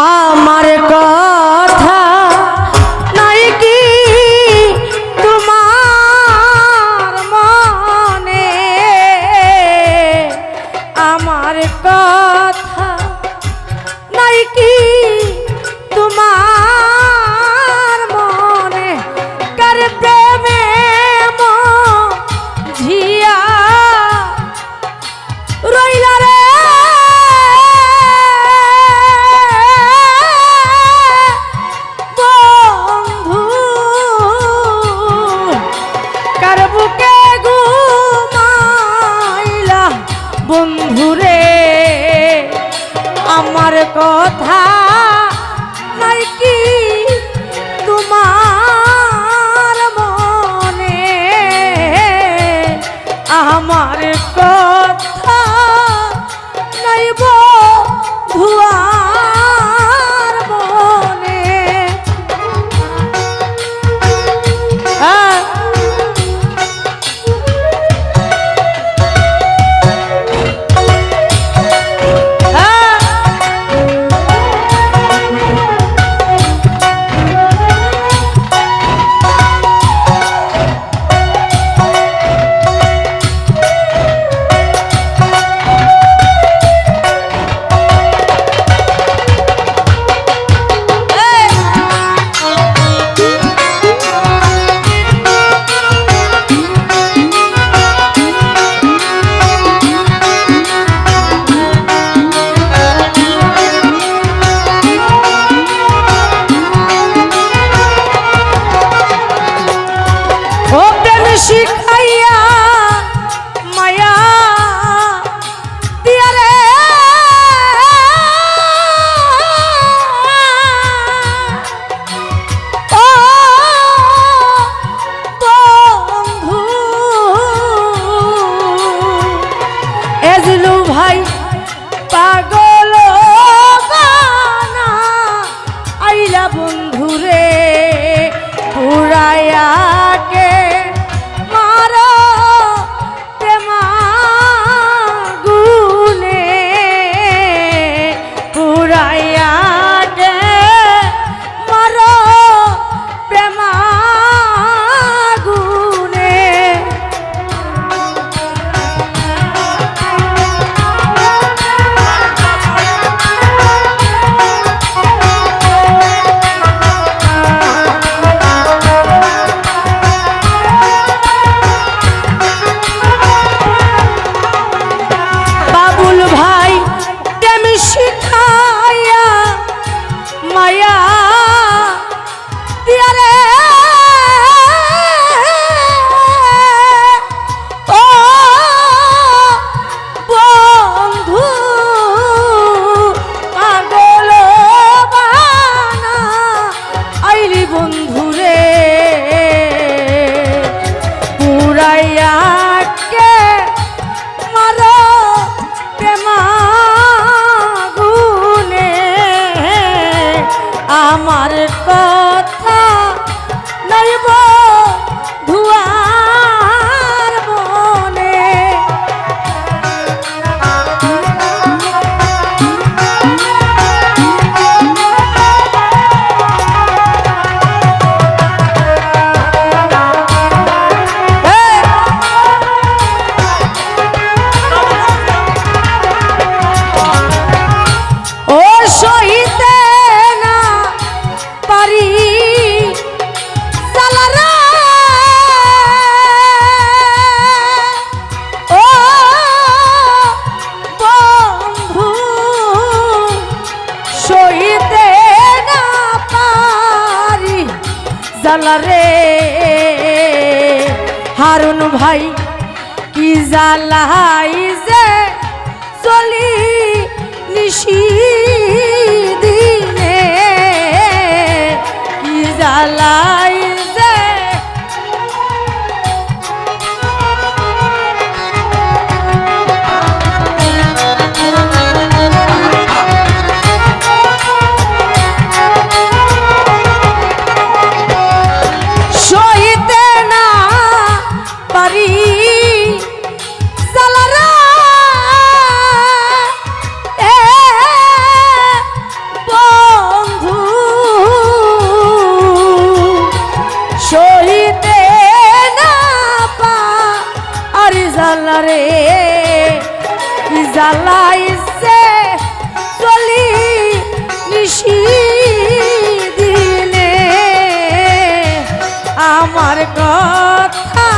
আমার ক আমার কথা নাইকি তোমার মনে? আমার শিখায়া মায়া জালা রে। হারুন ভাই কি জালাই যে চলি নিশি? জ্বালাইছে চলি নিশি দিনে আমার কথা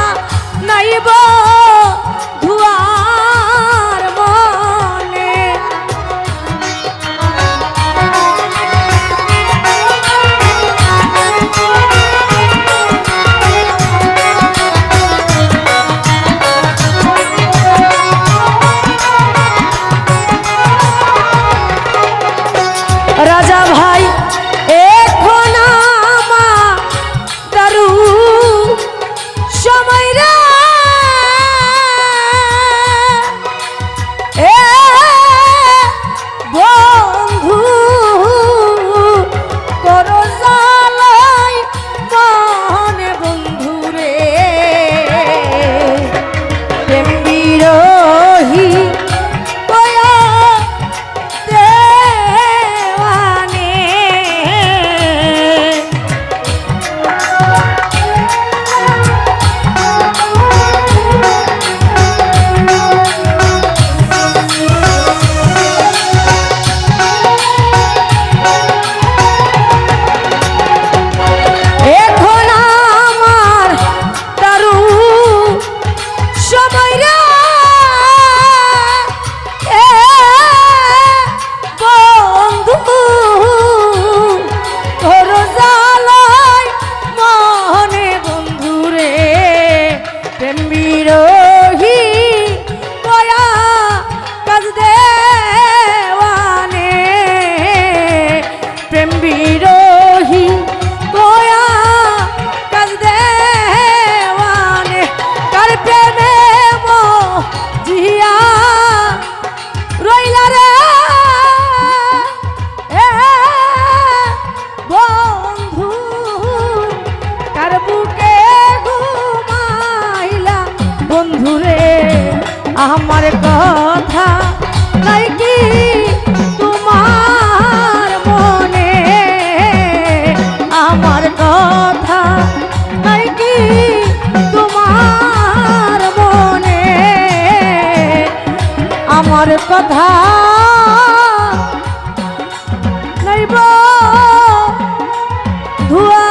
নাইবা চির আমার কথা নাই কি তোমার মনে? আমার কথা নাই কি তোমার মনে? আমার কথা নাই ধুয়া